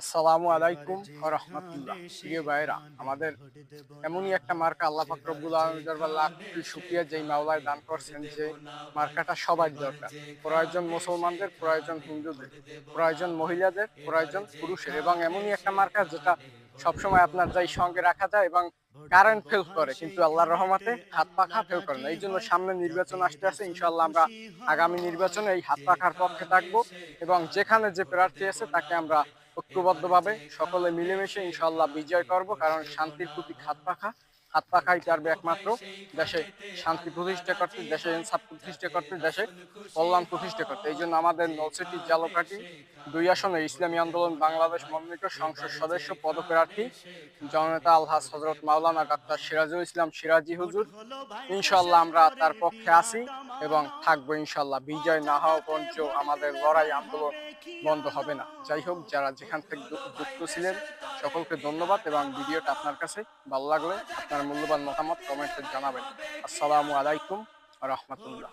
আসসালামু আলাইকুম রহমতুল্লাহ। প্রিয় ভাইরা আমাদের এমনই একটা মার্কা আল্লাহ লাখ কোটি শুকরিয়া যেই মাওলায় দান করছেন যে মার্কাটা সবার দরকার। প্রয়োজন মুসলমানদের প্রয়োজন হিন্দুদের প্রয়োজন মহিলাদের প্রয়োজন পুরুষের। এবং এমনই একটা মার্কা যেটা সবসময় আপনার যাই সঙ্গে রাখা যায় এবং কারেন্ট ফেল করে কিন্তু আল্লাহর রহমতে হাত পাখা ফেল করে না। এই জন্য সামনে নির্বাচন আসতে আছে ইনশাল্লাহ আমরা আগামী নির্বাচনে এই হাত পাখার পক্ষে থাকব এবং যেখানে যে প্রার্থী আছে তাকে আমরা ঐক্যবদ্ধভাবে সকলে মিলেমিশে ইনশাল্লাহ বিজয় করব, কারণ শান্তির প্রতি হাত পাখা হাত পাখাই পারবে একমাত্র দেশে শান্তি প্রতিষ্ঠা করতে, দেশে ইনসাফ প্রতিষ্ঠা করতে, দেশে কল্যাণ প্রতিষ্ঠা করতে। এই জন্য আমাদের নলসিটি জালকাটি দুই আসনে ইসলামী আন্দোলন বাংলাদেশ মনোনীত সংসদ সদস্য পদপ্রার্থী জননেতা আলহাজ হজরত মাওলানা ডাক্তার সিরাজুল ইসলাম সিরাজি হুজুর। ইনশাল্লাহ আমরা তার পক্ষে আছি। এবং থাকব ইনশাল্লাহ। বিজয় না হওয়া পর্যন্ত আমাদের লড়াই আন্দোলন বন্ধ হবে না। যাই হোক, যারা যেখান থেকে যুক্ত ছিলেন, সকলকে ধন্যবাদ এবং ভিডিওটা আপনার কাছে ভালো লাগলে আপনার মূল্যবান মতামত কমেন্টে জানাবেন। আসসালামু আলাইকুম রহমতুল্লাহ।